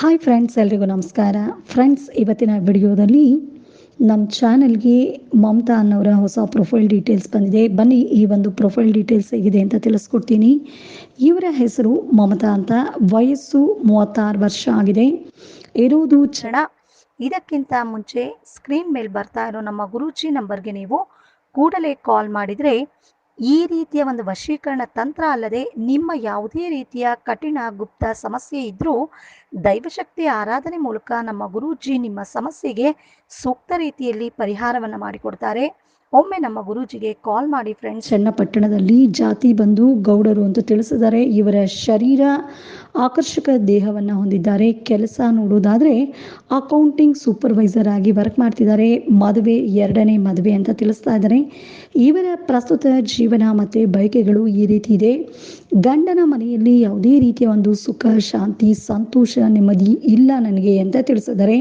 Hi friends, ಎಲ್ರಿಗೂ ನಮಸ್ಕಾರ. Friends, ಇವತ್ತಿನ ವಿಡಿಯೋದಲ್ಲಿ ನಮ್ಮ ಚಾನೆಲ್ಗೆ ಮಮತಾ ಅನ್ನೋರ ಹೊಸ ಪ್ರೊಫೈಲ್ ಡೀಟೇಲ್ಸ್ ಬಂದಿದೆ. ಬನ್ನಿ, ಈ ಒಂದು ಪ್ರೊಫೈಲ್ ಡೀಟೇಲ್ಸ್ ಹೇಗಿದೆ ಅಂತ ತಿಳಿಸ್ಕೊಡ್ತೀನಿ. ಇವರ ಹೆಸರು ಮಮತಾ ಅಂತ. ವಯಸ್ಸು ಮೂವತ್ತಾರು ವರ್ಷ ಆಗಿದೆ. ಇರುವುದು ಚಣ ಇದಕ್ಕಿಂತ ಮುಂಚೆ ಸ್ಕ್ರೀನ್ ಮೇಲೆ ಬರ್ತಾ ಇರೋ ನಮ್ಮ ಗುರೂಜಿ ನಂಬರ್ಗೆ ನೀವು ಕೂಡಲೇ ಕಾಲ್ ಮಾಡಿದರೆ ಈ ರೀತಿಯ ಒಂದು ವಶೀಕರಣ ತಂತ್ರ ಅಲ್ಲದೆ ನಿಮ್ಮ ಯಾವುದೇ ರೀತಿಯ ಕಠಿಣ ಗುಪ್ತ ಸಮಸ್ಯೆ ಇದ್ರೂ ದೈವಶಕ್ತಿ ಆರಾಧನೆ ಮೂಲಕ ನಮ್ಮ ಗುರೂಜಿ ನಿಮ್ಮ ಸಮಸ್ಯೆಗೆ ಸೂಕ್ತ ರೀತಿಯಲ್ಲಿ ಪರಿಹಾರವನ್ನು ಮಾಡಿಕೊಡ್ತಾರೆ. ಒಮ್ಮೆ ನಮ್ಮ ಗುರೂಜಿಗೆ ಕಾಲ್ ಮಾಡಿ ಫ್ರೆಂಡ್ಸ್ ಚನ್ನಪಟ್ಟಣದಲ್ಲಿ ಜಾತಿ ಬಂದು ಗೌಡರು ಅಂತ ತಿಳಿಸಿದ್ದಾರೆ ಇವರ ಶರೀರ ಆಕರ್ಷಕ ದೇಹವನ್ನು ಹೊಂದಿದ್ದಾರೆ. ಕೆಲಸ ನೋಡೋದಾದರೆ ಅಕೌಂಟಿಂಗ್ ಸೂಪರ್ವೈಸರ್ ಆಗಿ ವರ್ಕ್ ಮಾಡ್ತಿದ್ದಾರೆ. ಮದುವೆ, ಎರಡನೇ ಮದುವೆ ಅಂತ ತಿಳಿಸ್ತಾ ಇದ್ದಾರೆ. ಇವರ ಪ್ರಸ್ತುತ ಜೀವನ ಮತ್ತು ಬಯಕೆಗಳು ಈ ರೀತಿ ಇದೆ. ಗಂಡನ ಮನೆಯಲ್ಲಿ ಯಾವುದೇ ರೀತಿಯ ಒಂದು ಸುಖ, ಶಾಂತಿ, ಸಂತೋಷ ನೆಮ್ಮದಿ ಇಲ್ಲ ನನಗೆ ಅಂತ ತಿಳಿಸಿದ್ದಾರೆ.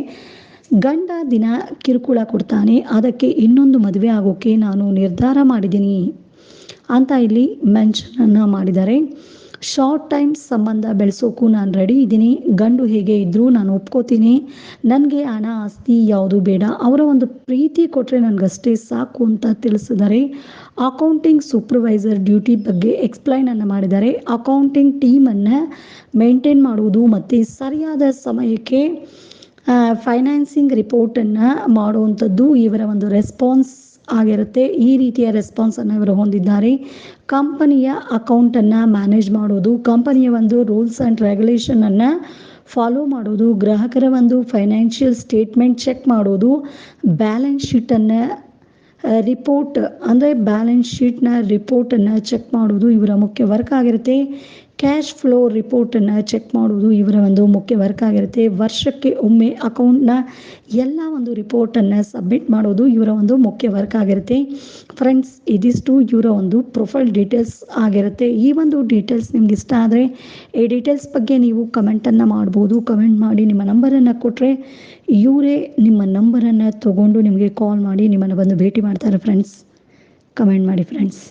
ಗಂಡ ದಿನ ಕಿರುಕುಳ ಕೊಡ್ತಾನೆ. ಅದಕ್ಕೆ ಇನ್ನೊಂದು ಮದುವೆ ಆಗೋಕ್ಕೆ ನಾನು ನಿರ್ಧಾರ ಮಾಡಿದ್ದೀನಿ ಅಂತ ಇಲ್ಲಿ ಮೆನ್ಷನನ್ನು ಮಾಡಿದ್ದಾರೆ. ಶಾರ್ಟ್ ಟೈಮ್ ಸಂಬಂಧ ಬೆಳೆಸೋಕ್ಕೂ ನಾನು ರೆಡಿ ಇದ್ದೀನಿ. ಗಂಡು ಹೇಗೆ ಇದ್ದರೂ ನಾನು ಒಪ್ಕೋತೀನಿ. ನನಗೆ ಹಣ, ಆಸ್ತಿ ಯಾವುದು ಬೇಡ. ಅವರ ಒಂದು ಪ್ರೀತಿ ಕೊಟ್ಟರೆ ನನಗಷ್ಟೇ ಸಾಕು ಅಂತ ತಿಳಿಸಿದ್ದಾರೆ ಅಕೌಂಟಿಂಗ್ ಸೂಪರ್ವೈಸರ್ ಡ್ಯೂಟಿ ಬಗ್ಗೆ ಎಕ್ಸ್ಪ್ಲೈನನ್ನು ಮಾಡಿದ್ದಾರೆ ಅಕೌಂಟಿಂಗ್ ಟೀಮನ್ನು ಮೇಂಟೈನ್ ಮಾಡುವುದು ಮತ್ತು ಸರಿಯಾದ ಸಮಯಕ್ಕೆ ಫೈನಾನ್ಸಿಂಗ್ ರಿಪೋರ್ಟನ್ನು ಮಾಡುವಂಥದ್ದು ಇವರ ಒಂದು ರೆಸ್ಪಾನ್ಸ್ ಆಗಿರುತ್ತೆ. ಈ ರೀತಿಯ ರೆಸ್ಪಾನ್ಸನ್ನು ಇವರು ಹೊಂದಿದ್ದಾರೆ. ಕಂಪನಿಯ ಅಕೌಂಟನ್ನು ಮ್ಯಾನೇಜ್ ಮಾಡೋದು, ಕಂಪನಿಯ ಒಂದು ರೂಲ್ಸ್ ಆ್ಯಂಡ್ ರೆಗ್ಯುಲೇಷನನ್ನು ಫಾಲೋ ಮಾಡೋದು, ಗ್ರಾಹಕರ ಒಂದು ಫೈನಾನ್ಷಿಯಲ್ ಸ್ಟೇಟ್ಮೆಂಟ್ ಚೆಕ್ ಮಾಡೋದು ಬ್ಯಾಲೆನ್ಸ್ ಶೀಟನ್ನು ರಿಪೋರ್ಟ್ ಅಂದರೆ ಬ್ಯಾಲೆನ್ಸ್ ಶೀಟ್ನ ರಿಪೋರ್ಟನ್ನು ಚೆಕ್ ಮಾಡೋದು ಇವರ ಮುಖ್ಯ ವರ್ಕ್ ಆಗಿರುತ್ತೆ. ಕ್ಯಾಶ್ ಫ್ಲೋ ರಿಪೋರ್ಟನ್ನು ಚೆಕ್ ಮಾಡುವುದು ಇವರ ಒಂದು ಮುಖ್ಯ ವರ್ಕ್ ಆಗಿರುತ್ತೆ. ವರ್ಷಕ್ಕೆ ಒಮ್ಮೆ ಅಕೌಂಟ್ನ ಎಲ್ಲ ಒಂದು ರಿಪೋರ್ಟನ್ನು ಸಬ್ಮಿಟ್ ಮಾಡೋದು ಇವರ ಒಂದು ಮುಖ್ಯ ವರ್ಕ್ ಆಗಿರುತ್ತೆ. ಫ್ರೆಂಡ್ಸ್ ಇದಿಷ್ಟು ಇವರ ಒಂದು ಪ್ರೊಫೈಲ್ ಡೀಟೇಲ್ಸ್ ಆಗಿರುತ್ತೆ. ಈ ಒಂದು ಡೀಟೇಲ್ಸ್ ನಿಮ್ಗೆ ಇಷ್ಟ ಆದರೆ ಈ ಡೀಟೇಲ್ಸ್ ಬಗ್ಗೆ ನೀವು ಕಮೆಂಟನ್ನು ಮಾಡ್ಬೋದು. ಕಮೆಂಟ್ ಮಾಡಿ ನಿಮ್ಮ ನಂಬರನ್ನು ಕೊಟ್ಟರೆ ಇವರೇ ನಿಮ್ಮ ನಂಬರನ್ನು ತಗೊಂಡು ನಿಮಗೆ ಕಾಲ್ ಮಾಡಿ ನಿಮ್ಮನ್ನು ಬಂದು ಭೇಟಿ ಮಾಡ್ತಾರೆ ಫ್ರೆಂಡ್ಸ್ ಕಮೆಂಟ್ ಮಾಡಿ ಫ್ರೆಂಡ್ಸ್